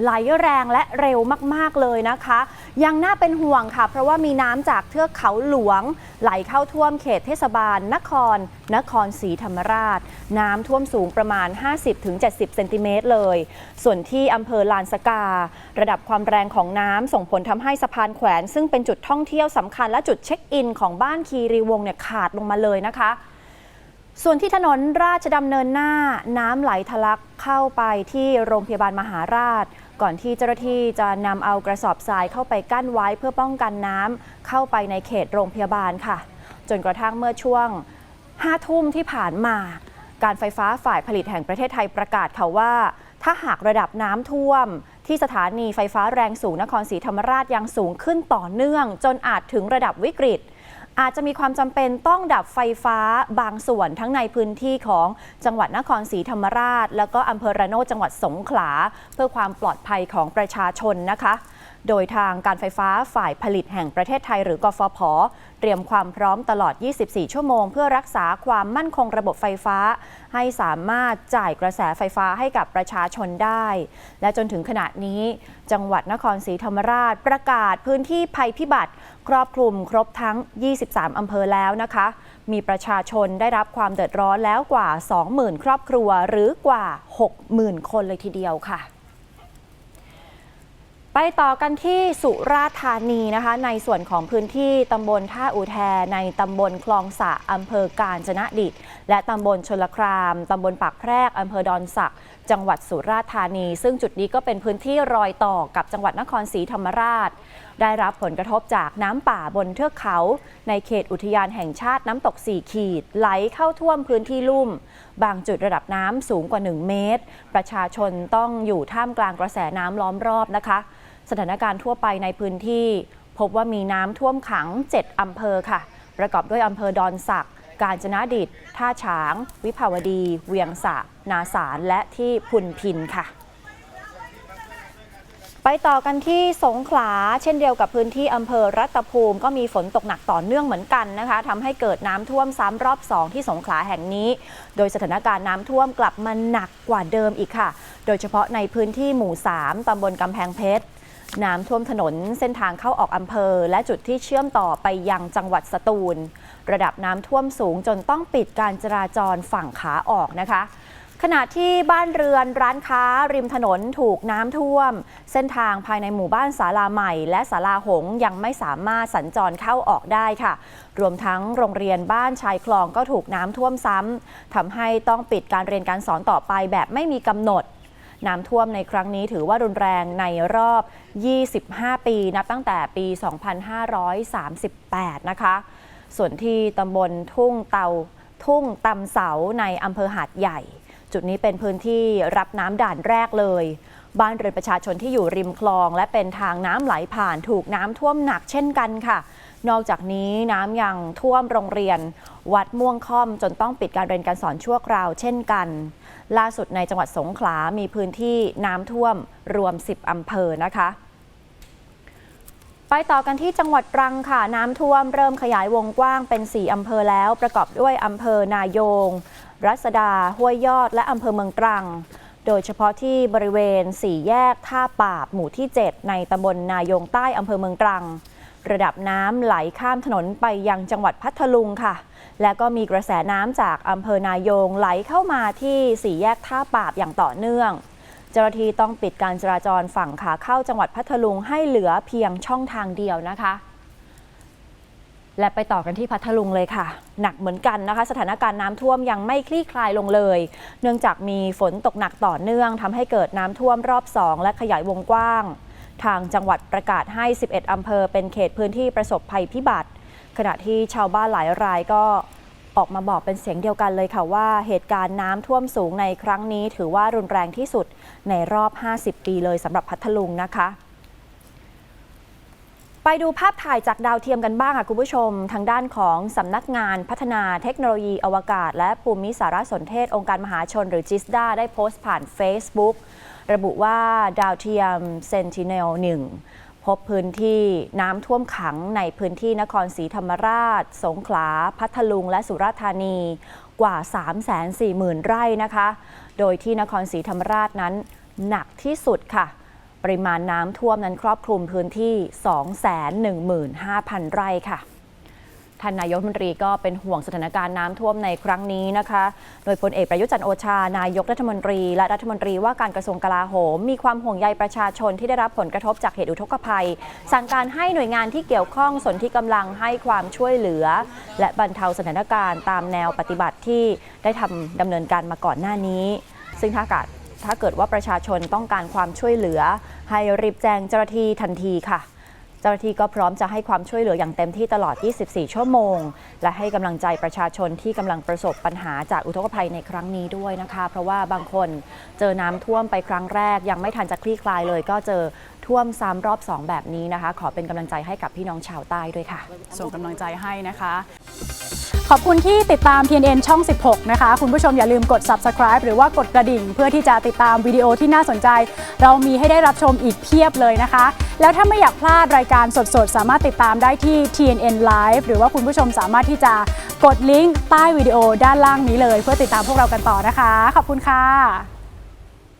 ไหลแรงและเร็วมาก ๆ เลยนะคะ ยังน่าเป็นห่วงค่ะ เพราะว่ามีน้ำจากเทือกเขาหลวง ไหลเข้าท่วมเขตเทศบาล นคร นครศรีธรรมราช น้ำท่วมสูงประมาณ 50-70 เซนติเมตรเลย ส่วนที่อำเภอลานสกา ระดับความแรงของน้ำส่งผลทำให้สะพานแขวน ซึ่งเป็นจุดท่องเที่ยวสำคัญและจุดเช็คอินของบ้านคีรีวงเนี่ยขาดลงมาเลยนะคะส่วนที่ถนนราชดำเนินหน้าน้ำไหลทะลักเข้าไปที่โรงพยาบาลมหาราช ก่อนที่เจ้าหน้าที่จะนำเอากระสอบทรายเข้าไปกั้นไว้เพื่อป้องกันน้ำเข้าไปในเขตโรงพยาบาลค่ะ จนกระทั่งเมื่อช่วง5ทุ่มที่ผ่านมา การไฟฟ้าฝ่ายผลิตแห่งประเทศไทยประกาศค่ะว่า ถ้าหากระดับน้ำท่วม ที่สถานีไฟฟ้าแรงสูงนครศรีธรรมราชยังสูงขึ้นต่อเนื่อง จนอาจถึงระดับวิกฤต อาจจะมีความจำเป็นต้องดับไฟฟ้าบางส่วนทั้งในพื้นที่ของจังหวัดนครศรีธรรมราช แล้วก็อำเภอระโนดจังหวัดสงขลา เพื่อความปลอดภัยของประชาชนนะคะ โดยทางการไฟฟ้าฝ่ายผลิตแห่งประเทศไทยหรือกฟผ เตรียมความพร้อมตลอด 24 ชั่วโมง เพื่อรักษาความมั่นคงระบบไฟฟ้า ให้สามารถจ่ายกระแสไฟฟ้าให้กับประชาชนได้ และจนถึงขณะนี้ จังหวัดนครศรีธรรมราชประกาศพื้นที่ภัยพิบัติ ครอบคลุมครบทั้ง 23 อำเภอแล้วนะคะ มีประชาชนได้รับความเดือดร้อนแล้วกว่า 20,000 ครอบครัวหรือกว่า 60,000 คนเลยทีเดียวค่ะ ไปต่อกันที่สุราษฎร์ธานีนะคะ ในส่วนของพื้นที่ตำบลท่าอูแทในตำบลคลองสะอำเภอกาญจนดิตและตำบลชลครามตำบลปากแพรกอำเภอดอนสัก จังหวัดสุราษฎร์ธานี ซึ่งจุดนี้ก็เป็นพื้นที่รอยต่อกับจังหวัดนครศรีธรรมราช ได้รับผลกระทบจากน้ำป่าบนเทือกเขา ในเขตอุทยานแห่งชาติน้ำตก4ขีด ไหลเข้าท่วมพื้นที่ลุ่ม บางจุดระดับน้ำสูงกว่า 1 เมตร ประชาชนต้องอยู่ท่ามกลางกระแสน้ำล้อมรอบนะคะ สถานการณ์ทั่วไปในพื้นที่ พบว่ามีน้ำท่วมขัง 7 อำเภอค่ะ ประกอบด้วยอำเภอดอนสัก กาญจนดิต ท่าฉาง วิภาวดี เวียงสะ นาสารและที่พุนพินค่ะ ไปต่อกันที่สงขลา เช่นเดียวกับพื้นที่อำเภอรัตภูมิ ก็มีฝนตกหนักต่อเนื่องเหมือนกันนะคะทำให้เกิดน้ำท่วมซ้ำรอบ2ที่สงขลาแห่งนี้ โดยสถานการณ์น้ำท่วมกลับมาหนักกว่าเดิมอีกค่ะ โดยเฉพาะในพื้นที่หมู่ 3ตำบลกำแพงเพชร น้ำท่วมถนนเส้นทางเข้าออกอำเภอ และจุดที่เชื่อมต่อไปยังจังหวัดสตูล ระดับน้ำท่วมสูงจนต้องปิดการจราจรฝั่งขาออกนะคะขณะที่บ้านเรือนร้านค้าริมถนนถูกน้ำท่วม เส้นทางภายในหมู่บ้านศาลาใหม่ และศาลาหงยังไม่สามารถสัญจรเข้าออกได้ค่ะ รวมทั้งโรงเรียนบ้านชายคลองก็ถูกน้ำท่วมซ้ำทำให้ต้องปิดการเรียนการสอนต่อไปแบบไม่มีกำหนด น้ำท่วมในครั้งนี้ถือว่ารุนแรงในรอบ 25 ปี นับตั้งแต่ปี 2538 นะคะ ส่วนที่ตำบลทุ่งเตาทุ่งตำเสาในอำเภอหาดใหญ่ จุดนี้เป็นพื้นที่รับน้ำด่านแรกเลย บ้านเรือนประชาชนที่อยู่ริมคลอง และเป็นทางน้ำไหลผ่านถูกน้ำท่วมหนักเช่นกันค่ะ นอกจากนี้น้ำยังท่วมโรงเรียน วัดม่วงค่อมจนต้องปิดการเรียนการสอนชั่วคราวเช่นกัน ล่าสุดในจังหวัดสงขลา มีพื้นที่น้ำท่วมรวม 10อำเภอนะคะไปต่อกันที่จังหวัดตรังค่ะ น้ำท่วมเริ่มขยายวงกว้างเป็น 4 อำเภอแล้ว ประกอบด้วยอำเภอนายง รัศดา ห้วยยอด และอำเภอเมืองตรัง โดยเฉพาะที่บริเวณสี่แยกท่าปาบหมู่ที่ 7 ในตำบลนายงใต้อำเภอเมืองตรัง ระดับน้ำไหลข้ามถนนไปยังจังหวัดพัทลุงค่ะ และก็มีกระแสน้ำจากอำเภอนายงไหลเข้ามาที่สี่แยกท่าปาบอย่างต่อเนื่อง เจ้าหน้าที่ต้องปิดการจราจรฝั่งขาเข้าจังหวัดพัทลุงให้เหลือเพียงช่องทางเดียวนะคะและไปต่อกันที่พัทลุงเลยค่ะ หนักเหมือนกันนะคะ สถานการณ์น้ำท่วมยังไม่คลี่คลายลงเลย เนื่องจากมีฝนตกหนักต่อเนื่องทำให้เกิดน้ำท่วมรอบ 2 และขยายวงกว้าง ทางจังหวัดประกาศให้ 11 อำเภอเป็นเขตพื้นที่ประสบภัยพิบัติ ขณะที่ชาวบ้านหลายรายก็ออกมาบอกเป็นเสียงเดียวกันเลยค่ะว่าเหตุการณ์น้ำท่วมสูงในครั้งนี้ถือว่ารุนแรงที่สุดในรอบ 50 ปีเลยสำหรับพัทลุงนะคะ ไปดูภาพถ่ายจากดาวเทียมกันบ้างค่ะคุณผู้ชม ทางด้านของสำนักงานพัฒนาเทคโนโลยีอวกาศ และภูมิสารสนเทศองค์การมหาชนหรือจิสดาได้โพสต์ผ่าน Facebook ระบุว่าดาวเทียม Sentinel 1พบพื้นที่น้ำท่วมขังในพื้นที่นครศรีธรรมราช สงขลา พัทลุง และสุราษฎร์ธานีกว่า 340,000 ไร่นะคะ โดยที่นครศรีธรรมราชนั้นหนักที่สุดค่ะ ปริมาณน้ำท่วมนั้นครอบคลุมพื้นที่ 215,000 ไร่ค่ะ ท่านนายกรัฐมนตรีก็เป็นห่วงสถานการณ์น้ำท่วมในครั้งนี้นะคะ โดยพลเอกประยุทธ์จันทร์โอชา นายกรัฐมนตรี และรัฐมนตรีว่าการกระทรวงกลาโหม มีความห่วงใยประชาชนที่ได้รับผลกระทบจากเหตุอุทกภัย สั่งการให้หน่วยงานที่เกี่ยวข้องสนที่กำลังให้ความช่วยเหลือ และบรรเทาสถานการณ์ตามแนวปฏิบัติที่ได้ทำดำเนินการมาก่อนหน้านี้ ซึ่งถ้าเกิดถ้าเกิดว่าประชาชนต้องการความช่วยเหลือ ให้รีบแจ้งเจ้าหน้าที่ทันทีค่ะ เจ้าหน้าที่ก็พร้อมจะให้ความช่วยเหลืออย่างเต็มที่ตลอด 24 ชั่วโมง และให้กำลังใจประชาชนที่กำลังประสบปัญหาจากอุทกภัยในครั้งนี้ด้วยนะคะ เพราะว่าบางคนเจอน้ำท่วมไปครั้งแรก ยังไม่ทันจะคลี่คลายเลย ก็เจอท่วมซ้ำรอบ 2 แบบนี้นะคะ ขอเป็นกำลังใจให้กับพี่น้องชาวใต้ด้วยค่ะ ส่งกำลังใจให้นะคะ ขอบคุณที่ติดตาม TNN ช่อง 16 นะคะ คุณผู้ชมอย่าลืมกด subscribe หรือว่ากดกระดิ่ง เพื่อที่จะติดตามวิดีโอที่น่าสนใจ เรามีให้ได้รับชมอีกเพียบเลยนะคะ แล้วถ้าไม่อยากพลาดรายการสดๆ สามารถติดตามได้ที่ TNN Live หรือว่าคุณผู้ชมสามารถที่จะกดลิงก์ใต้วิดีโอด้านล่างนี้เลย เพื่อติดตามพวกเรากันต่อนะคะ ขอบคุณค่ะ